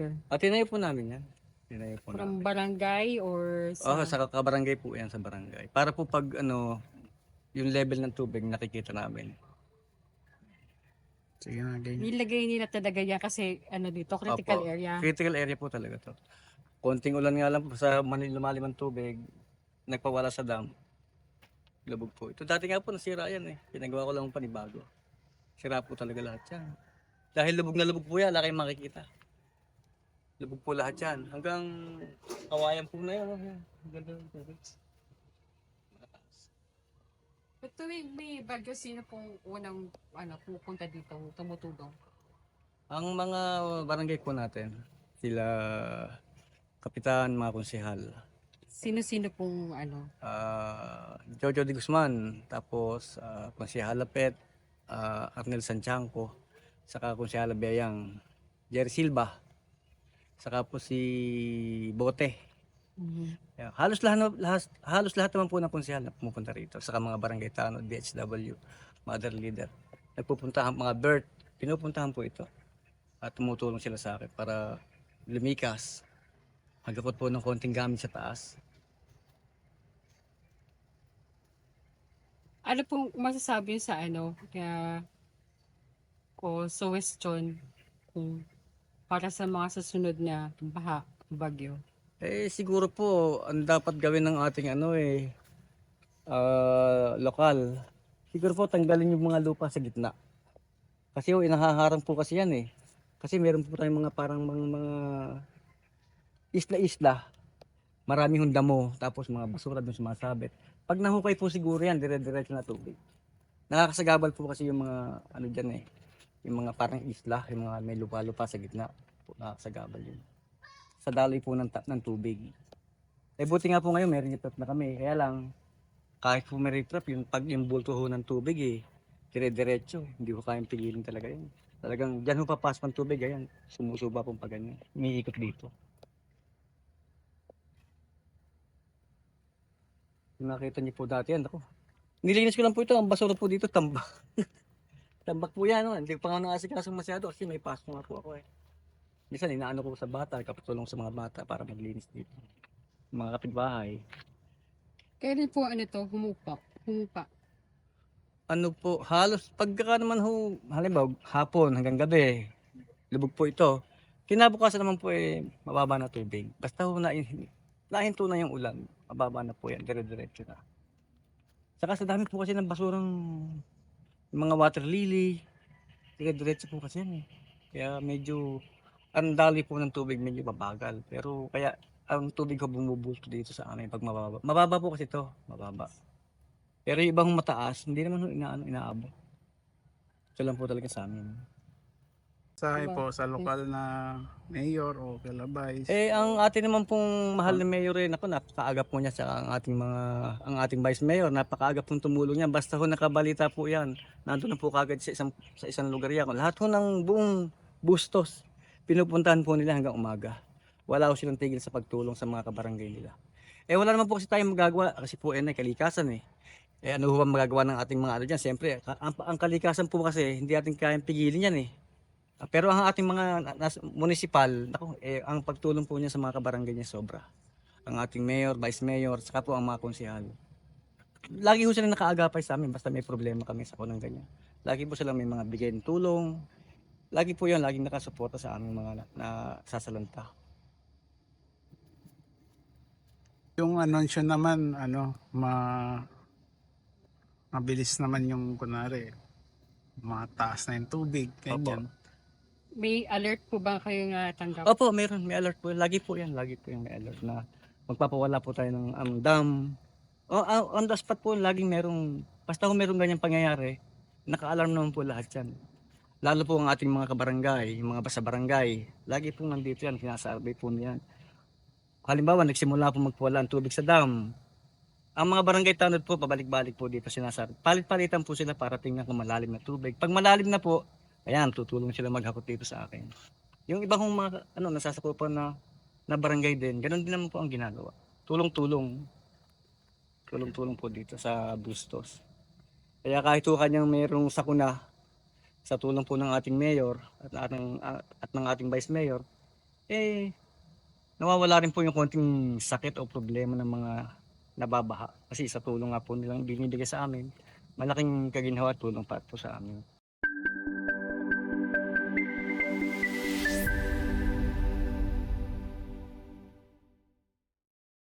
water? At tinayo po namin yan. Tinayo po namin. From barangay or Oh, sa... sa kabarangay po yan sa barangay. Para po pag ano, yung level ng tubig nakikita namin. Sige na, ganyan. Nilagay nila talaga yan kasi ano dito, critical Opo. area. Critical area po talaga to. Konting ulan nga lang po sa Manila lumalim ang tubig, nagpawala sa dam. Lubog po. Ito dati nga po nasira yan eh. Pinagawa ko lang ng panibago. Sira po talaga lahat yan. Dahil lubog na lubog po yan, wala kayong makikita. Lubog po lahat yan. Hanggang kawayan po na yan. ganda ng tubig. But tuwing may bagyo, sino pong unang ano, pupunta dito, tumutulong? Ang mga barangay po natin, sila kapitan, mga konsehal, Sino-sino pong ano? ah Jojo de Guzman, tapos uh, Konsehal Lapet, ah, Arnel Sanchanco, saka Konsehal Beyang, Jerry Silva, saka po si Bote. Yeah, halos lahat, lahat halos lahat naman po ng konsehal na pumupunta rito, saka mga barangay tanod, DHW, mother leader. Nagpupuntahan mga BERT, pinupuntahan po ito. At tumutulong sila sa akin para lumikas. Magkakot po ng konting gamit sa taas. Ano pong masasabi niyo sa ano, kaya ko sa Weston kung para sa mga susunod na baha, bagyo? Eh siguro po ang dapat gawin ng ating ano eh ah, lokal. Siguro po tanggalin yung mga lupa sa gitna. Kasi oh, inahaharang po kasi yan eh. Kasi meron po tayong mga parang mga, mga isla-isla. Marami hong damo, tapos mga basura doon sumasabit. Pag nahukay po siguro yan, dire-diretso na tubig. Nakakasagabal po kasi yung mga ano dyan eh. Yung mga parang isla, yung mga may lupa-lupa sa gitna. Po, nakakasagabal yun sa daloy po ng, ng tubig. Eh buti nga po ngayon may riprap na kami. Kaya lang, kahit po may riprap, yung pag yung bulto ho ng tubig eh, dire-diretso. Hindi ko kayang pigilin talaga yun. Talagang dyan ho papasok ang tubig, ayan. Sumusuba pong pag ganyan. Umiikot dito. Nakita niyo po dati yan, ako. Nilinis ko lang po ito, ang basura po dito, tambak. tambak po yan, no? hindi ko pa nga nakasikaso masyado kasi may pasok nga po ako eh. Minsan inaano ko sa bata, kapatulong sa mga bata para maglinis dito. Mga kapitbahay. Kailan po ano to, humupa? Humupa. Ano po, halos pagka naman ho, halimbawa hapon hanggang gabi, lubog po ito. Kinabukasan naman po eh, mababa na tubig. Basta ho na, nahinto na yung ulan, mababa na po yan, dire-diretso na. Saka sa dami po kasi ng basurang yung mga water lily, dire-diretso po kasi yan eh. Kaya medyo, ang dali po ng tubig medyo mabagal. Pero kaya ang tubig ko bumubulto dito sa amin pag mababa. Mababa po kasi to, mababa. Pero ibang mataas, hindi naman inaano, inaabot. Ito lang po talaga sa amin. Sa Diba? po, sa lokal na mayor o kalabay. Eh, ang ating naman pong mahal na mayor rin, ako, napakaagap po niya sa ang ating mga, ang ating vice mayor, napakaagap pong tumulong niya. Basta ho nakabalita po yan, nandun na po kagad sa isang, sa isang lugar yan. Lahat ho ng buong bustos, pinupuntahan po nila hanggang umaga. Wala ho silang tigil sa pagtulong sa mga kabarangay nila. Eh, wala naman po kasi tayong magagawa, kasi po eh, kalikasan eh. Eh, ano ho ba magagawa ng ating mga ano dyan? Siyempre, ang, ang kalikasan po kasi, hindi ating kayang pigilin yan eh. Pero ang ating mga nas, municipal, nako, eh, ang pagtulong po niya sa mga kabarangay niya sobra. Ang ating mayor, vice mayor, saka po ang mga konsehal. Lagi ho silang nakaagapay sa amin basta may problema kami sa kunang ganyan. Lagi po silang may mga bigay ng tulong. Lagi po yan, laging nakasuporta sa aming mga na, na sasalanta. Yung anunsyo naman, ano, ma mabilis naman yung kunwari, mataas na yung tubig, ganyan. May alert po ba kayo nga tanggap? Opo, meron, may alert po. Lagi po yan, lagi po yung may alert na magpapawala po tayo ng um, dam. O, ah, on the spot po, laging merong, basta kung merong ganyang pangyayari, naka-alarm naman po lahat yan. Lalo po ang ating mga kabarangay, mga basa barangay, lagi po nandito yan, sinasarvey po niyan. Halimbawa, nagsimula po magpawala ang tubig sa dam. Ang mga barangay tanod po, pabalik-balik po dito sinasarvey. Palit-palitan po sila para tingnan kung malalim na tubig. Pag malalim na po, ayan, tutulong sila maghakot dito sa akin. Yung iba kong mga, ano, nasasakupan na, na barangay din, ganun din naman po ang ginagawa. Tulong-tulong. Tulong-tulong po dito sa Bustos. Kaya kahit po kanyang mayroong sakuna, sa tulong po ng ating mayor at, ating, at ng ating vice mayor, eh, nawawala rin po yung konting sakit o problema ng mga nababaha. Kasi sa tulong nga po nilang binibigay sa amin, malaking kaginhawa at tulong pa po sa amin.